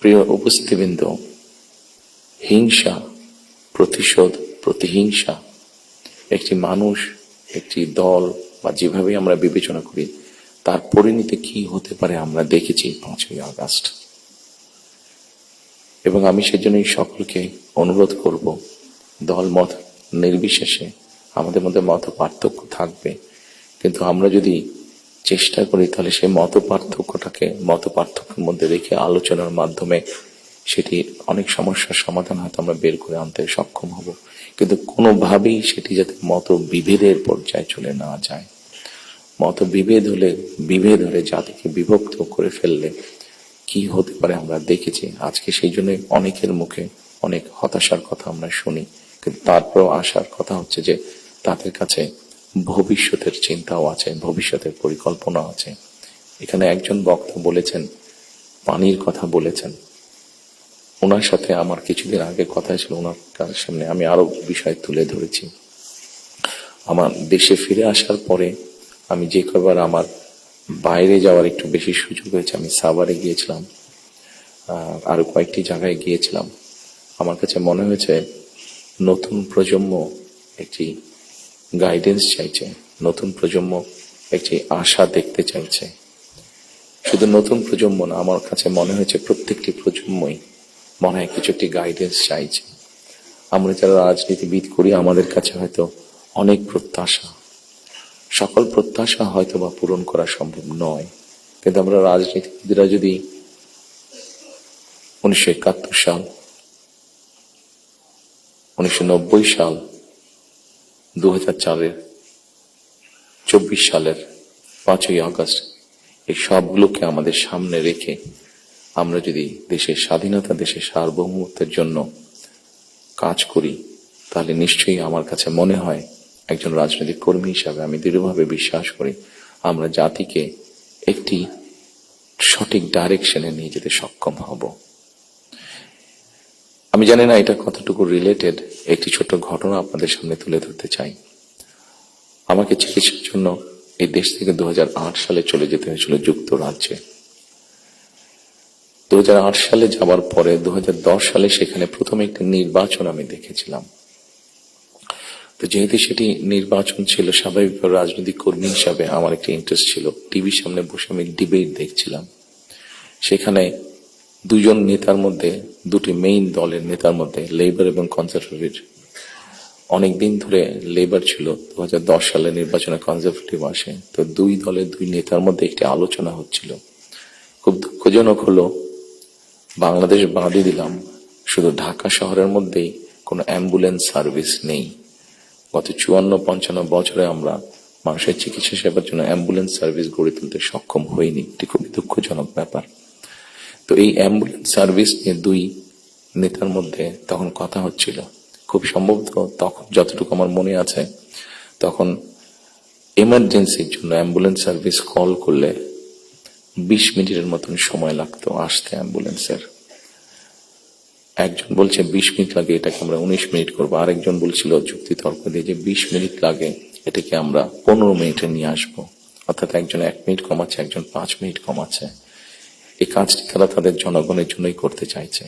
প্রিয় উপস্থিতিবৃন্দ, হিংসা, প্রতিশোধ, প্রতিহিংসা, একটি মানুষ, একটি দল বা যেভাবে আমরা বিবেচনা করি, তার পরিণতি কি হতে পারে আমরা দেখেছি পাঁচই আগস্ট। এবং আমি সেজন্যই সকলকে অনুরোধ করব, দল মত নির্বিশেষে আমাদের মধ্যে মত পার্থক্য থাকবে। কিন্তু আমরা যদি চেষ্টা করি তাহলে সেই মত পার্থক্যটাকে মত পার্থক্যের মধ্যে রেখে আলোচনার মাধ্যমে সেটি অনেক সমস্যার সমাধান হয়তো আমরা বের করে আনতে সক্ষম হব। কিন্তু কোনোভাবেই সেটি যাতে মত বিভেদের পর্যায়ে চলে না যায়। মত বিভেদ হলে বিভেদ হলে জাতিকে বিভক্ত করে ফেললে কি হতে পারে আমরা দেখেছি। আজকে সেই জন্য অনেকের মুখে অনেক হতাশার কথা আমরা শুনি। কিন্তু তারপরও আসার কথা হচ্ছে যে তাদের কাছে ভবিষ্যতের চিন্তাও আছে, ভবিষ্যতের পরিকল্পনা আছে। এখানে একজন বক্তা বলেছেন, পানির কথা বলেছেন। ওনার সাথে আমার কিছুদিন আগে কথা ছিল, ওনার সামনে আমি আরও বিষয় তুলে ধরেছি। আমার দেশে ফিরে আসার পরে আমি যে কবার আমার বাইরে যাওয়ার একটু বেশি সুযোগ হয়েছে, আমি সাভারে গিয়েছিলাম আরও কয়েকটি জায়গায় গিয়েছিলাম। আমার কাছে মনে হয়েছে, নতুন প্রজন্ম একটি গাইডেন্স চাইছে, নতুন প্রজন্ম একটি আশা দেখতে চাইছে। শুধু নতুন প্রজন্ম না, আমার কাছে মনে হয়েছে প্রত্যেকটি প্রজন্মই মনে হয় কিছু একটি গাইডেন্স চাইছে। আমরা যারা রাজনীতিবিদ করি, আমাদের কাছে হয়তো অনেক প্রত্যাশা। সকল প্রত্যাশা হয়তো বা পূরণ করা সম্ভব নয়। কিন্তু আমরা রাজনীতিবিদরা যদি উনিশশো একাত্তর সাল, উনিশশো নব্বই সাল দু হাজার চারের চব্বিশ সালের পাঁচই আগস্ট এই সবগুলোকে আমাদের সামনে রেখে আমরা যদি দেশের স্বাধীনতা, দেশের সার্বভৌমত্বের জন্য কাজ করি, তাহলে নিশ্চয়ই আমার কাছে মনে হয় একজন রাজনৈতিক কর্মী হিসাবে আমি দৃঢ়ভাবে বিশ্বাস করি আমরা জাতিকে একটি সঠিক ডাইরেকশনে নিয়ে যেতে সক্ষম হব। আমি জানি না এটা কতটুকু রিলেটেড একটি ছোট ঘটনা আপনাদের সামনে তুলে ধরতে চাই। আমাকে চিকিৎসার জন্য এই দেশ থেকে দু হাজার আট সালে চলে যেতে হয়েছিল যুক্তরাজ্যে। দু হাজার আট সালে যাবার পরে দু হাজার দশ সালে সেখানে প্রথম একটি নির্বাচন আমি দেখেছিলাম। তো যেহেতু সেটি নির্বাচন ছিল স্বাভাবিকভাবে রাজনৈতিক কর্মী হিসাবে আমার একটি ইন্টারেস্ট ছিল। টিভির সামনে বসে আমি ডিবেট দেখছিলাম। সেখানে দুজন নেতার মধ্যে দুটি মেইন দলের নেতার মধ্যে লেবার এবং কনজারভেটিভ অনেকদিন ধরে লেবার ছিল। দু হাজার দশ সালে নির্বাচনে কনজারভেটিভ আসে। তো দুই দলের দুই নেতার মধ্যে একটি আলোচনা হচ্ছিল। খুব দুঃখজনক হলো, বাংলাদেশ বাদই দিলাম। শুধু ঢাকা শহরের মধ্যেই কোনো অ্যাম্বুলেন্স সার্ভিস নেই। গত চুয়ান্ন, পঞ্চান্ন বছরে আমরা মানুষের চিকিৎসা সেবার জন্য অ্যাম্বুলেন্স সার্ভিস গড়ে তুলতে সক্ষম হইনি। এটি খুবই দুঃখজনক ব্যাপার। তো এই অ্যাম্বুলেন্স সার্ভিস নিয়ে দুই নেতার মধ্যে তখন কথা হচ্ছিল। খুব সম্ভবত তখন যতটুকু আমার মনে আছে, তখন এমার্জেন্সির জন্য অ্যাম্বুলেন্স সার্ভিস কল করলে বিশ মিনিটের মতন সময় লাগতো আসতে অ্যাম্বুলেন্সের একজন বলছে, বিশ মিনিট লাগে, এটাকে আমরা উনিশ মিনিট করব। আরেকজন বলছিল, যুক্তি তর্ক দিয়ে যে বিশ মিনিট লাগে, এটাকে আমরা পনেরো মিনিটে নিয়ে আসব। অর্থাৎ একজন এক মিনিট কমাচ্ছে, একজন পাঁচ মিনিট কমাচ্ছে। এই কাজটি তারা তাদের জনগণের জন্যই করতে চাইছে।